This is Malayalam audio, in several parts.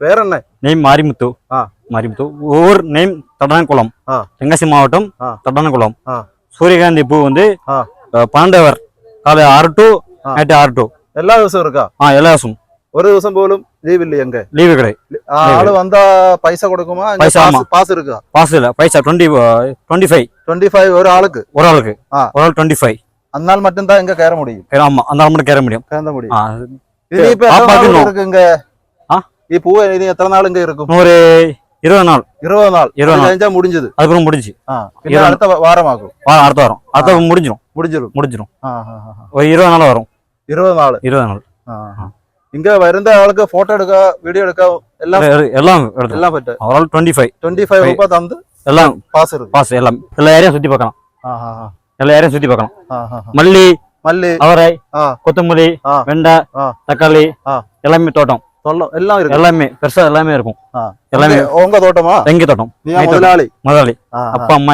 പേരെണ്ണ நேம் மாரிமுத்து ஆ. மாரிமுத்து ஊர் நேம் தடனகுளம் ஆ. தென்காசி மாவட்டம் ஆ. தடனகுளம் ஆ. சூரியகாந்தி பூ வந்து ஆ. அஹ், பாண்டவர் காலை ஆறு டு ஆ. நைட்டு ஆறு டு എല്ലാ ദിവസവും இருக்கா ஆ எல்லா ദിവസവും ஒரு ദിവസം போலும் லீவ் இல்லையா எங்க லீவு கிடையாது ஆ, ஆளு வந்தா பைசா கொடுக்குமா பைசா, ஆமா. பாஸ் இருக்கா பாஸ் இல்லை பைசா twenty twenty five twenty five ஒரு ஆளுக்கு ஒரு ஆளுக்கு ஆ. ஒரு ஆள் டுவெண்ட்டி ஃபைவ் அந்நாள் மட்டும்தான் இங்க கேற முடியும் ஆமா அந்த ஆள் மட்டும் கேற முடியும் கேற முடியும் ஆ, இது இப்ப எத்தனை பாப்பாக்கு நாள் நோ. இருக்கு இங்க ஆ? ഈ இது எத்தனை நாள் இங்க ഇങ്ങനെ இருக்கும் ஒரு இருபது நாள் இருபது நாள் இருபது நாள் கழிஞ்சா முடிஞ்சது அதுக்கப்புறம் முடிஞ்சு அடுத்த வாரம் ഇരുപത്. வாரம் அடுத்த வாரம் அடுத்த முடிஞ்சிடும் முடிஞ்சிடும் முடிஞ்சிடும் ஆ, இருபது நாள் வரும் இருபது நாள் இருபது நாள் இங்க വരുന്ന ആൾക്ക് ഫോട്ടോ എടുക്കുക വീഡിയോ എടുക്കുക എല്ലാം எ- எல்லாம் எடுத்துக்கலாம் എല്ലാം പറ്റും. Overall twenty five twenty five ரூபா தந்து எல்லாம் பாஸ் இருக்கு பாஸ் எல்லாம் எல்லா ஏரியாவும் சுத்தி பார்க்கலாம் ஆ, எல்லா ஏரியாவும் சுத்தி பார்க்கலாம் ஆ, மல்லி மல்லி அவரை கொத்தமல்லி வெண்டை தக்காளி எல்லாமே தோட்டம் சொல்லம் எல்லாமே இருக்கும் അപ്പ അമ്മ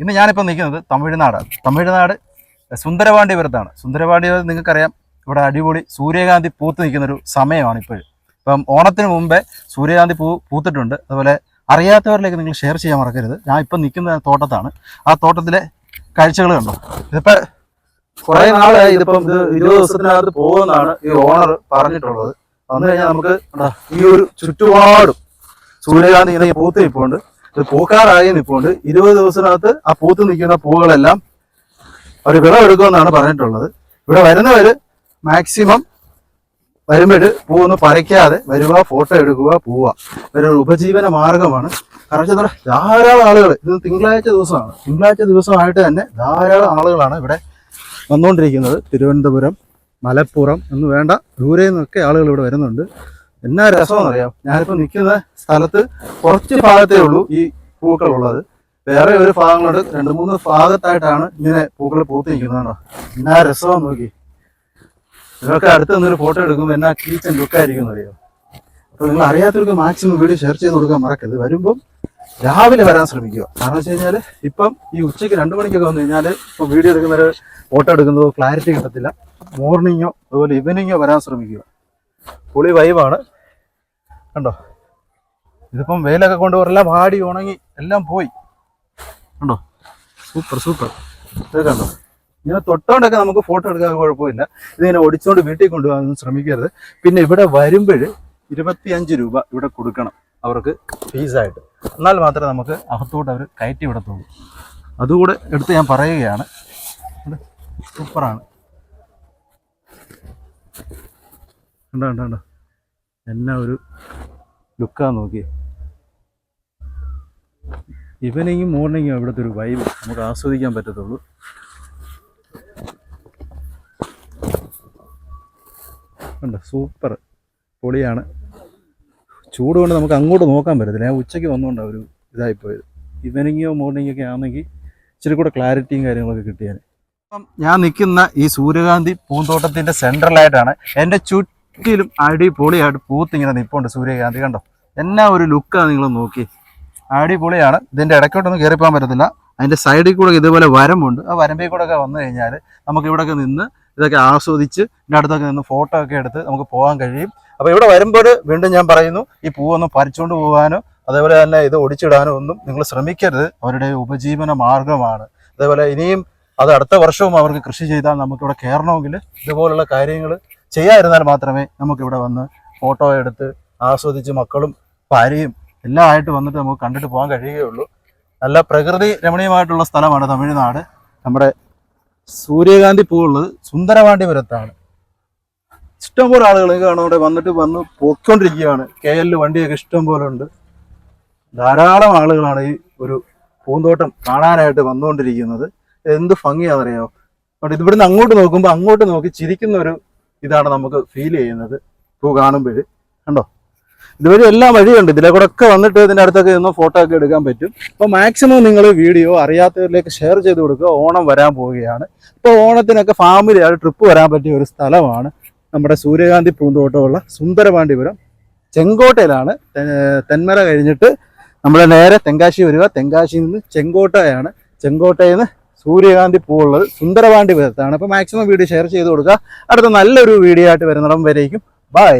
ഇന്ന് ഞാനിപ്പോ നിൽക്കുന്നത് തമിഴ്നാട്. തമിഴ്നാട് സുന്ദരപാണ്ഡിപുരത്താണ്. സുന്ദരവാണ്ടി നിങ്ങൾക്കറിയാം ഇവിടെ അടിപൊളി സൂര്യകാന്തി പൂത്ത് നിൽക്കുന്ന ഒരു സമയമാണ് ഇപ്പോഴും. ഇപ്പം ഓണത്തിന് മുമ്പേ സൂര്യകാന്തി പൂ പൂത്തിട്ടുണ്ട്. അതുപോലെ അറിയാത്തവരിലേക്ക് നിങ്ങൾ ഷെയർ ചെയ്യാൻ മറക്കരുത്. ഞാൻ ഇപ്പം നിൽക്കുന്ന തോട്ടത്താണ്. ആ തോട്ടത്തിലെ കാഴ്ചകൾ കണ്ടു? ഇതിപ്പോൾ കുറേ നാളായി ഇതിപ്പം ഇത് ഇരുപത് ദിവസത്തിനകത്ത് പോകുമെന്നാണ് ഈ ഓണർ പറഞ്ഞിട്ടുള്ളത്. വന്നു കഴിഞ്ഞാൽ നമുക്ക് ഈ ഒരു ചുറ്റുപാടും സൂര്യകാന്തി ഇങ്ങനെ പൂത്ത് നിൽപ്പുണ്ട് ഇത് പൂക്കാറായി നിൽപ്പുണ്ട് ഇരുപത് ദിവസത്തിനകത്ത് ആ പൂത്ത് നിൽക്കുന്ന പൂക്കളെല്ലാം അവർ വിളവെടുക്കുമെന്നാണ് പറഞ്ഞിട്ടുള്ളത്. ഇവിടെ വരുന്നവര് മാക്സിമം വരുമ്പോൾ പൂവൊന്ന് പറിക്കാതെ വരുക ഫോട്ടോ എടുക്കുക പോവുക ഇവരൊരു ഉപജീവന മാർഗമാണ്. കാരണം ധാരാളം ആളുകൾ ഇത് തിങ്കളാഴ്ച ദിവസമാണ്. തിങ്കളാഴ്ച ദിവസമായിട്ട് തന്നെ ധാരാളം ആളുകളാണ് ഇവിടെ വന്നുകൊണ്ടിരിക്കുന്നത് തിരുവനന്തപുരം മലപ്പുറം എന്ന് വേണ്ട ദൂരെ നിന്നൊക്കെ ആളുകൾ ഇവിടെ വരുന്നുണ്ട്. എന്നാ രസമെന്നറിയാം ഞാനിപ്പോൾ നിൽക്കുന്ന സ്ഥലത്ത് കുറച്ച് ഭാഗത്തേ ഉള്ളൂ ഈ പൂക്കൾ ഉള്ളത് വേറെ ഒരു ഭാഗങ്ങളുണ്ട്. രണ്ട് മൂന്ന് ഭാഗത്തായിട്ടാണ് ഇങ്ങനെ പൂക്കൾ പൂത്ത് നിൽക്കുന്നതാണോ എന്നാ രസമെന്ന് നോക്കി. ഇതൊക്കെ അടുത്ത് നിന്നൊരു ഫോട്ടോ എടുക്കുമ്പോൾ എന്നാ കീച്ചൻ ലുക്കായിരിക്കും എന്നറിയോ? അപ്പോൾ നിങ്ങൾ അറിയാത്തവർക്ക് മാക്സിമം വീഡിയോ ഷെയർ ചെയ്ത് കൊടുക്കാൻ മറക്കരുത്. വരുമ്പം രാവിലെ വരാൻ ശ്രമിക്കുക. കാരണം വെച്ച് കഴിഞ്ഞാൽ ഇപ്പം ഈ ഉച്ചയ്ക്ക് രണ്ട് മണിക്കൊക്കെ വന്നു കഴിഞ്ഞാൽ ഇപ്പം വീഡിയോ എടുക്കുന്നവർ ഫോട്ടോ എടുക്കുന്നതോ ക്ലാരിറ്റി കിട്ടത്തില്ല. മോർണിംഗോ അതുപോലെ ഈവനിങ്ങോ വരാൻ ശ്രമിക്കുക. പുളി വൈവാണ് കണ്ടോ? ഇതിപ്പം വെയിലൊക്കെ കൊണ്ടുപോകും എല്ലാം വാടി ഉണങ്ങി എല്ലാം പോയി. കണ്ടോ? സൂപ്പർ സൂപ്പർ കണ്ടോ? ഇങ്ങനെ തൊട്ടോണ്ടൊക്കെ നമുക്ക് ഫോട്ടോ എടുക്കാൻ കുഴപ്പമില്ല. ഇതിങ്ങനെ ഓടിച്ചോണ്ട് വീട്ടിൽ കൊണ്ടുപോകാൻ ശ്രമിക്കരുത്. പിന്നെ ഇവിടെ വരുമ്പോൾ ഇരുപത്തിയഞ്ച് രൂപ ഇവിടെ കൊടുക്കണം. അവർക്ക് ഫീസായിട്ട് എന്നാൽ മാത്രമേ നമുക്ക് അകത്തോട്ട് അവർ കയറ്റി വിടത്തുള്ളൂ. അതുകൂടെ എടുത്ത് ഞാൻ പറയുകയാണ്. സൂപ്പറാണ്. കണ്ടോ കണ്ടോ കണ്ടോ? എന്നാ ഒരു ലുക്കാ നോക്കി. ഈവനിങ്ങും മോർണിംഗും ഇവിടുത്തെ ഒരു വൈബ് നമുക്ക് ആസ്വദിക്കാൻ പറ്റത്തുള്ളൂ. ഉണ്ട് സൂപ്പർ. പൊളിയാണ്. ചൂട് കൊണ്ട് നമുക്ക് അങ്ങോട്ട് നോക്കാൻ പറ്റത്തില്ല. ഞാൻ ഉച്ചയ്ക്ക് വന്നുകൊണ്ടാണ് ഒരു ഇതായിപ്പോയത് ഈവനിങ്ങോ മോർണിംഗോ ഒക്കെ ആണെങ്കിൽ ഇച്ചിരി കൂടെ ക്ലാരിറ്റിയും കാര്യങ്ങളൊക്കെ കിട്ടിയാൽ അപ്പം ഞാൻ നിൽക്കുന്ന ഈ സൂര്യകാന്തി പൂന്തോട്ടത്തിന്റെ സെൻട്രലായിട്ടാണ് എന്റെ ചുറ്റിലും അടിപൊളിയായിട്ട് പൂത്തിങ്ങനെ നിൽപ്പുണ്ട് സൂര്യകാന്തി. കണ്ടോ? എന്നാ ഒരു ലുക്കാണ് നിങ്ങൾ നോക്കി. അടിപൊളിയാണ്. ഇതിന്റെ ഇടയ്ക്കോട്ടൊന്നും കയറിപ്പോകാൻ പറ്റത്തില്ല. അതിന്റെ സൈഡിൽ കൂടെ ഇതുപോലെ വരമ്പുണ്ട്. ആ വരമ്പിൽ കൂടെ ഒക്കെ വന്നു കഴിഞ്ഞാൽ നമുക്ക് ഇവിടെയൊക്കെ നിന്ന് ഇതൊക്കെ ആസ്വദിച്ച് എന്റെ അടുത്തൊക്കെ നിന്ന് ഫോട്ടോ ഒക്കെ എടുത്ത് നമുക്ക് പോകാൻ കഴിയും. അപ്പോൾ ഇവിടെ വരുമ്പോൾ വീണ്ടും ഞാൻ പറയുന്നു ഈ പൂവൊന്നും പറിച്ചുകൊണ്ട് പോകാനോ അതേപോലെ തന്നെ ഇത് ഒടിച്ചിടാനോ ഒന്നും നിങ്ങൾ ശ്രമിക്കരുത്. അവരുടെ ഉപജീവന മാർഗമാണ്. അതേപോലെ ഇനിയും അത് അടുത്ത വർഷവും അവർക്ക് കൃഷി ചെയ്താൽ നമുക്കിവിടെ കയറണമെങ്കിൽ ഇതുപോലുള്ള കാര്യങ്ങൾ ചെയ്യാതിരുന്നാൽ മാത്രമേ നമുക്കിവിടെ വന്ന് ഫോട്ടോ എടുത്ത് ആസ്വദിച്ച് മക്കളും ഭാര്യയും എല്ലാം ആയിട്ട് വന്നിട്ട് നമുക്ക് കണ്ടിട്ട് പോകാൻ കഴിയുകയുള്ളൂ. നല്ല പ്രകൃതി രമണീയമായിട്ടുള്ള സ്ഥലമാണ് തമിഴ്നാട്. നമ്മുടെ സൂര്യകാന്തി പൂവുള്ളത് സുന്ദരപാണ്ഡിപുരത്താണ് ഇഷ്ടംപോലെ ആളുകൾ കാണും അവിടെ വന്നിട്ട് വന്ന് പോയിക്കൊണ്ടിരിക്കുകയാണ്. കെ എല്ലിൽ വണ്ടിയൊക്കെ ഇഷ്ടം പോലെ ഉണ്ട് ധാരാളം ആളുകളാണ് ഈ ഒരു പൂന്തോട്ടം കാണാനായിട്ട് വന്നുകൊണ്ടിരിക്കുന്നത്. എന്ത് ഭംഗിയാണെന്നറിയാമോ? അതുകൊണ്ട് ഇവിടുന്ന് അങ്ങോട്ട് നോക്കുമ്പോൾ അങ്ങോട്ട് നോക്കി ചിരിക്കുന്ന ഒരു ഇതാണ് നമുക്ക് ഫീൽ ചെയ്യുന്നത്. പൂ കാണുമ്പോൾ കണ്ടോ? ഇതുവഴി എല്ലാ വഴിയുണ്ട്. ഇതിലെ കൂടെ ഒക്കെ വന്നിട്ട് ഇതിന്റെ അടുത്തൊക്കെ നിന്ന് ഫോട്ടോ ഒക്കെ എടുക്കാൻ പറ്റും. അപ്പോൾ മാക്സിമം നിങ്ങൾ വീഡിയോ അറിയാത്തവരിലേക്ക് ഷെയർ ചെയ്ത് കൊടുക്കുക. ഓണം വരാൻ പോവുകയാണ്. ഇപ്പോൾ ഓണത്തിനൊക്കെ ഫാമിലി ആയിട്ട് ട്രിപ്പ് വരാൻ പറ്റിയ ഒരു സ്ഥലമാണ് നമ്മുടെ സൂര്യകാന്തി പൂന്തോട്ടമുള്ള സുന്ദരപാണ്ഡിപുരം. ചെങ്കോട്ടയിലാണ്. തെന്മല കഴിഞ്ഞിട്ട് നമ്മൾ നേരെ തെങ്കാശി വരിക. തെങ്കാശിയിൽ നിന്ന് ചെങ്കോട്ടയാണ്. ചെങ്കോട്ടയിൽ നിന്ന് സൂര്യകാന്തി പൂവുള്ളത് സുന്ദരപാണ്ഡിപുരത്താണ്. അപ്പോൾ മാക്സിമം വീഡിയോ ഷെയർ ചെയ്ത് കൊടുക്കുക. അടുത്ത നല്ലൊരു വീഡിയോ ആയിട്ട് വരുന്നിടം വരേക്കും. ബൈ